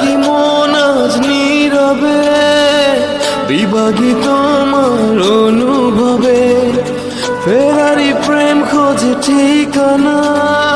কি মন আজ নীরবে? বিবাদিত আমার অনুভবে। ফেরারি প্রেম খোঁজে ঠিকানা।